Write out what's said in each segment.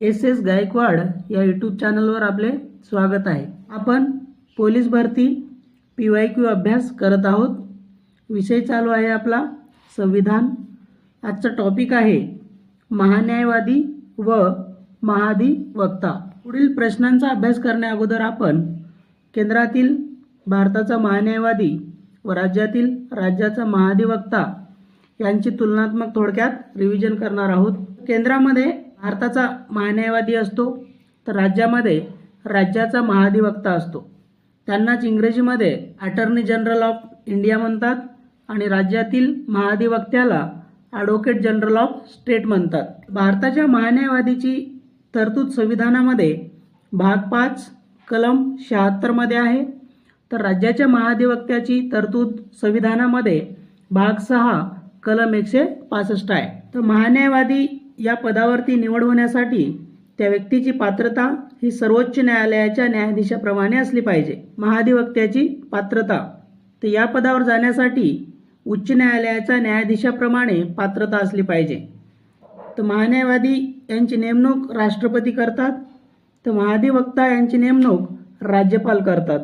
S S Gaikwad या YouTube चॅनलवर आपले स्वागत आहे. आपण पोलीस भरती पी वाय क्यू अभ्यास करत आहोत. विषय चालू आहे आपला संविधान. आजचा टॉपिक आहे महान्यायवादी व महाधिवक्ता. पुढील प्रश्नांचा अभ्यास करण्याअगोदर आपण केंद्रातील भारताचा महान्यायवादी व राज्यातील राज्याचा महाधिवक्ता यांची तुलनात्मक थोडक्यात रिव्हिजन करणार आहोत. केंद्रामध्ये भारताचा महान्यायवादी असतो तर राज्यामध्ये राज्याचा महाधिवक्ता असतो. त्यांनाच इंग्रजीमध्ये अटर्नी जनरल ऑफ इंडिया म्हणतात आणि राज्यातील महाधिवक्त्याला ॲडव्होकेट जनरल ऑफ स्टेट म्हणतात. भारताच्या महान्यायवादीची तरतूद संविधानामध्ये भाग पाच कलम शहात्तरमध्ये आहे. तर राज्याच्या महाधिवक्त्याची तरतूद संविधानामध्ये भाग सहा कलम एकशे पासष्ट आहे. तर महान्यायवादी या पदावरती निवड होण्यासाठी त्या व्यक्तीची पात्रता ही सर्वोच्च न्यायालयाच्या न्यायाधीशाप्रमाणे असली पाहिजे. महाधिवक्त्याची पात्रता. तर या पदावर जाण्यासाठी उच्च न्यायालयाच्या न्यायाधीशाप्रमाणे पात्रता असली पाहिजे. तर महान्यायवादी यांची नेमणूक राष्ट्रपती करतात. तर महाधिवक्ता यांची नेमणूक राज्यपाल करतात.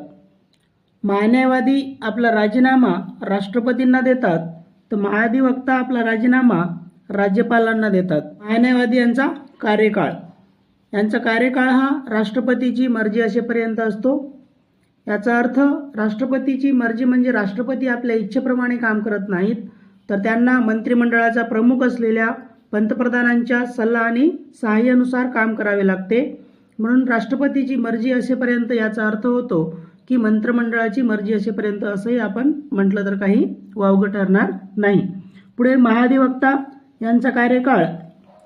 महान्यायवादी आपला राजीनामा राष्ट्रपतींना देतात. तर महाधिवक्ता आपला राजीनामा राज्यपालांना देतात. मायनावादी यांचा कार्यकाळ. यांचा कार्यकाळ हा राष्ट्रपतीची मर्जी असेपर्यंत असतो. याचा अर्थ राष्ट्रपतीची मर्जी म्हणजे राष्ट्रपती आपल्या इच्छेप्रमाणे काम करत नाहीत तर त्यांना मंत्रिमंडळाचा प्रमुख असलेल्या पंतप्रधानांच्या सल्ला आणि सहाय्यानुसार काम करावे लागते. म्हणून राष्ट्रपतीची मर्जी असेपर्यंत याचा अर्थ होतो की मंत्रिमंडळाची मर्जी असेपर्यंत असंही आपण म्हटलं तर काही वावगं ठरणार नाही. पुढे महाधिवक्ता यांचा कार्यकाळ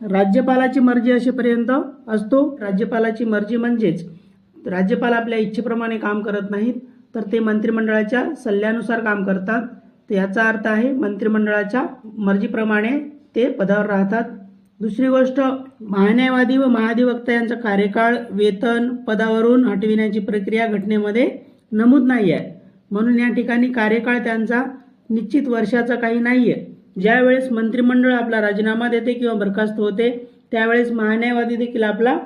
राज्यपालाची मर्जी असेपर्यंत असतो. राज्यपालाची मर्जी म्हणजेच राज्यपाल आपल्या इच्छेप्रमाणे काम करत नाहीत तर ते मंत्रिमंडळाच्या सल्ल्यानुसार काम करतात. तर याचा अर्थ आहे मंत्रिमंडळाच्या मर्जीप्रमाणे ते पदावर राहतात. दुसरी गोष्ट महान्यायवादी व महाधिवक्ता यांचा कार्यकाळ वेतन पदावरून हटविण्याची प्रक्रिया घटनेमध्ये नमूद नाही आहे म्हणून या ठिकाणी कार्यकाळ त्यांचा निश्चित वर्षाचा काही नाही आहे ज्यावेळेस मंत्रिमंडळ आपला राजीनामा देते किंवा बरखास्त होते त्यावेळेस महान्यायवादी देखील आपला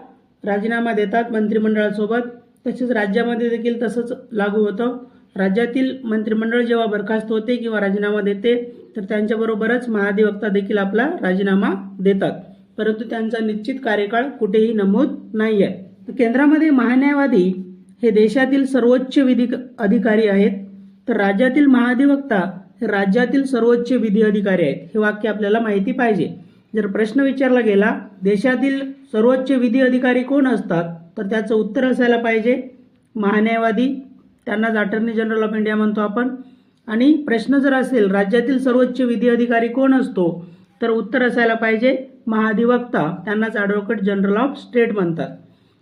राजीनामा देतात मंत्रिमंडळासोबत. तसेच राज्यामध्ये देखील तसंच लागू होतं. राज्यातील मंत्रिमंडळ जेव्हा बरखास्त होते किंवा राजीनामा देते तर त्यांच्याबरोबरच महाधिवक्ता देखील आपला राजीनामा देतात. परंतु त्यांचा निश्चित कार्यकाळ कुठेही नमूद नाही आहे केंद्रामध्ये महान्यायवादी हे देशातील सर्वोच्च विधी अधिकारी आहेत. तर राज्यातील महाधिवक्ता हे राज्यातील सर्वोच्च विधी अधिकारी आहेत. हे वाक्य आपल्याला माहिती पाहिजे. जर प्रश्न विचारला गेला देशातील सर्वोच्च विधी अधिकारी कोण असतात? तर त्याचं उत्तर असायला पाहिजे. महान्यायवादी त्यांनाच अटर्नी जनरल ऑफ इंडिया म्हणतो आपण. आणि प्रश्न जर असेल राज्यातील सर्वोच्च विधी अधिकारी कोण असतो? तर उत्तर असायला पाहिजे महाधिवक्ता. त्यांनाच ॲडव्होकेट जनरल ऑफ स्टेट म्हणतात.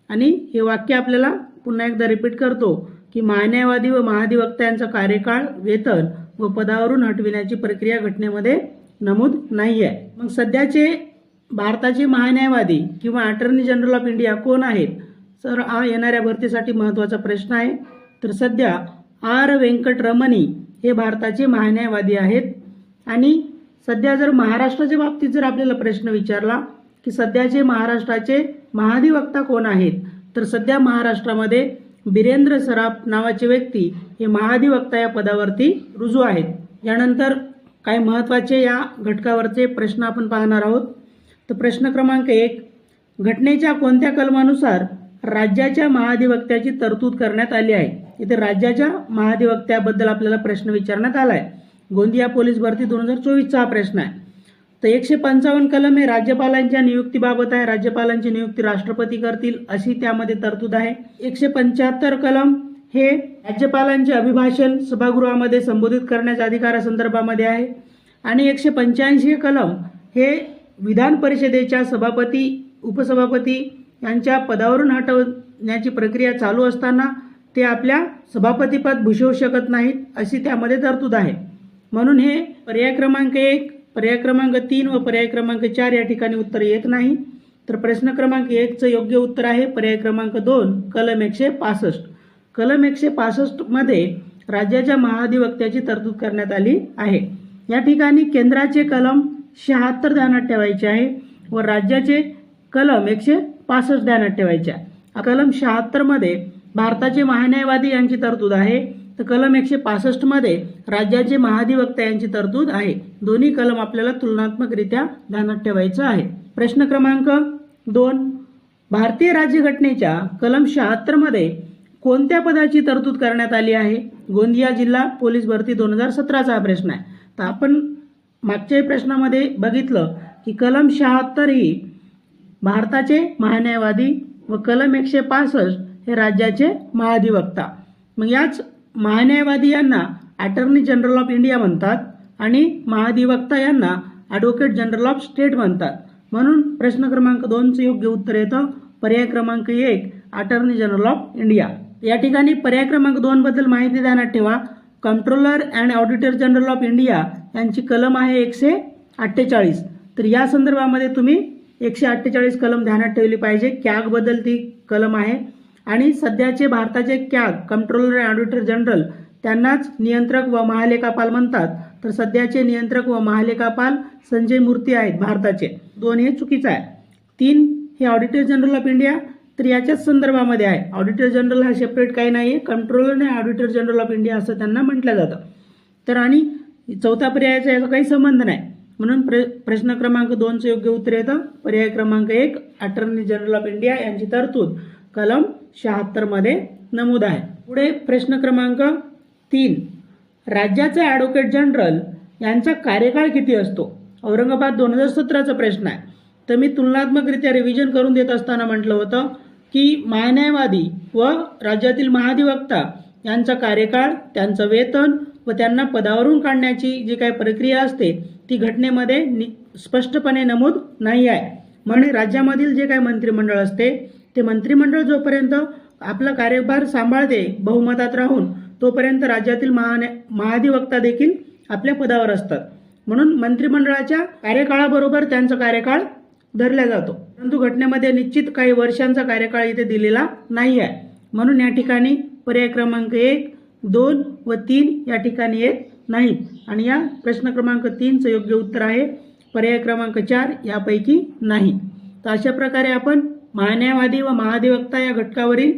आणि हे वाक्य आपल्याला पुन्हा एकदा रिपीट करतो की महान्यायवादी व महाधिवक्ता यांचा कार्यकाळ वेतन व पदावरून हटविण्याची प्रक्रिया घटनेमध्ये नमूद नाही आहे मग सध्याचे भारताचे महान्यायवादी किंवा अटर्नी जनरल ऑफ इंडिया कोण आहेत? तर हा येणाऱ्या भरतीसाठी महत्त्वाचा प्रश्न आहे. तर सध्या आर व्यंकटरमणी हे भारताचे महान्यायवादी आहेत. आणि सध्या जर महाराष्ट्राच्या बाबतीत जर आपल्याला प्रश्न विचारला की सध्याचे महाराष्ट्राचे महाधिवक्ता कोण आहेत? तर सध्या महाराष्ट्रामध्ये बिरेंद्र सराफ नावाचे व्यक्ती हे महाधिवक्ता या पदावरती रुजू आहेत. यानंतर काही महत्त्वाचे या घटकावरचे प्रश्न आपण पाहणार आहोत. तर प्रश्न क्रमांक एक घटनेच्या कोणत्या कलमानुसार राज्याच्या महाधिवक्त्याची तरतूद करण्यात आली आहे? इथे राज्याच्या महाधिवक्त्याबद्दल आपल्याला प्रश्न विचारण्यात आला आहे गोंदिया पोलीस भरती दोन हजार चोवीसचा हा प्रश्न आहे. तर एकशे पंचावन्न कलम हे राज्यपालांच्या नियुक्तीबाबत आहे. राज्यपालांची नियुक्ती राष्ट्रपती करतील अशी त्यामध्ये तरतूद आहे. एकशे पंच्याहत्तर कलम हे राज्यपालांचे अभिभाषण सभागृहामध्ये संबोधित करण्याच्या अधिकारासंदर्भामध्ये आहे. आणि एकशे पंच्याऐंशी कलम हे विधान परिषदेच्या सभापती उपसभापती यांच्या पदावरून हटवण्याची प्रक्रिया चालू असताना ते आपल्या सभापतीपद भूषवू शकत नाहीत अशी त्यामध्ये तरतूद आहे. म्हणून हे पर्याय क्रमांक एक पर्याय क्रमांक तीन व पर्याय क्रमांक चार या ठिकाणी उत्तर येत नाही. तर प्रश्न क्रमांक एकचं योग्य उत्तर आहे. पर्याय क्रमांक दोन कलम एकशे पासष्ट. कलम एकशे पासष्टमध्ये राज्याच्या महाधिवक्त्याची तरतूद करण्यात आली आहे. या ठिकाणी केंद्राचे कलम शहात्तर ध्यानात ठेवायचे आहे व राज्याचे कलम एकशे पासष्ट ध्यानात ठेवायच्या कलम शहात्तरमध्ये भारताचे महान्यायवादी यांची तरतूद आहे. तर कलम एकशे पासष्टमध्ये राज्याचे महाधिवक्ता यांची तरतूद आहे. दोन्ही कलम आपल्याला तुलनात्मकरित्या ध्यानात ठेवायचं आहे. प्रश्न क्रमांक दोन. भारतीय राज्यघटनेच्या कलम शहात्तरमध्ये कोणत्या पदाची तरतूद करण्यात आली आहे? गोंदिया जिल्हा पोलीस भरती दोन हजार सतराचा हा प्रश्न आहे. तर आपण मागच्याही प्रश्नामध्ये बघितलं की कलम शहात्तर ही भारताचे महान्यायवादी व कलम एकशे पासष्ट हे राज्याचे महाधिवक्ता. मग याच महान्यायवादी यांना अटर्नी जनरल ऑफ इंडिया म्हणतात. आणि महाधिवक्ता यांना ॲडव्होकेट जनरल ऑफ स्टेट म्हणतात. म्हणून प्रश्न क्रमांक दोनचं योग्य उत्तर येतं. पर्याय क्रमांक एक अटर्नी जनरल ऑफ इंडिया या ठिकाणी पर्याय क्रमांक दोनबद्दल माहिती ध्यानात ठेवा. Controller and auditor general of India यांची कलम आहे एकशे अठ्ठेचाळीस. तर या संदर्भामध्ये तुम्ही एकशे अठ्ठेचाळीस कलम ध्यानात ठेवली पाहिजे. कॅगबद्दल ती कलम आहे. आणि सध्याचे भारताचे CAG controller and auditor general त्यांनाच नियंत्रक व महालेखापाल म्हणतात. तर सध्याचे नियंत्रक व महालेखापाल संजय मूर्ती आहेत भारताचे. दोन हे चुकीचं आहे. तीन हे ऑडिटर जनरल ऑफ इंडिया तर याच्याच संदर्भामध्ये आहे. ऑडिटर जनरल हा सेपरेट काही नाही आहे कंट्रोलर आणि ऑडिटर जनरल ऑफ इंडिया असं त्यांना म्हटलं जातं. तर आणि चौथा पर्यायाचा याचा काही संबंध नाही. म्हणून प्र प्रश्न क्रमांक दोनचं योग्य उत्तर येतं. पर्याय क्रमांक एक अटर्नी जनरल ऑफ इंडिया यांची तरतूद. कलम शहात्तरमध्ये नमूद आहे. पुढे प्रश्न क्रमांक तीन. राज्याचे ॲडव्होकेट जनरल यांचा कार्यकाळ किती असतो? औरंगाबाद दोन हजार सतराचा प्रश्न आहे. तर मी तुलनात्मकरित्या रिव्हिजन करून देत असताना म्हटलं होतं की महान्यायवादी व राज्यातील महाधिवक्ता यांचा कार्यकाळ त्यांचं वेतन व त्यांना पदावरून काढण्याची जी काही प्रक्रिया असते ती घटनेमध्ये नि स्पष्टपणे नमूद नाही आहे. म्हणजे राज्यामधील जे काही मंत्रिमंडळ असते ते मंत्रिमंडळ जोपर्यंत आपला कार्यभार सांभाळते बहुमतात राहून तोपर्यंत राज्यातील महान्या महाधिवक्ता देखील आपल्या पदावर असतात. म्हणून मंत्रिमंडळाच्या कार्यकाळाबरोबर त्यांचा कार्यकाळ धरला जातो. परंतु घटनेमध्ये निश्चित काही वर्षांचा कार्यकाळ इथे दिलेला नाही आहे म्हणून या ठिकाणी पर्याय क्रमांक एक दोन व तीन या ठिकाणी येत नाहीत. आणि या प्रश्न क्रमांक तीनचं योग्य उत्तर आहे. पर्याय क्रमांक चार यापैकी नाही. तर अशा प्रकारे आपण महान्यायवादी व महाधिवक्ता या घटकावरील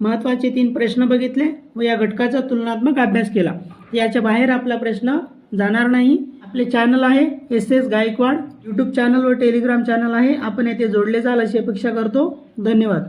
महत्त्वाचे तीन प्रश्न बघितले व या घटकाचा तुलनात्मक अभ्यास केला. याच्या बाहेर आपला प्रश्न जाणार नाही. आपले चॅनल आहे S S Gaikwad YouTube channel व टेलिग्राम चॅनल आहे. आपण येथे जोडले जाल अशी अपेक्षा करतो. धन्यवाद.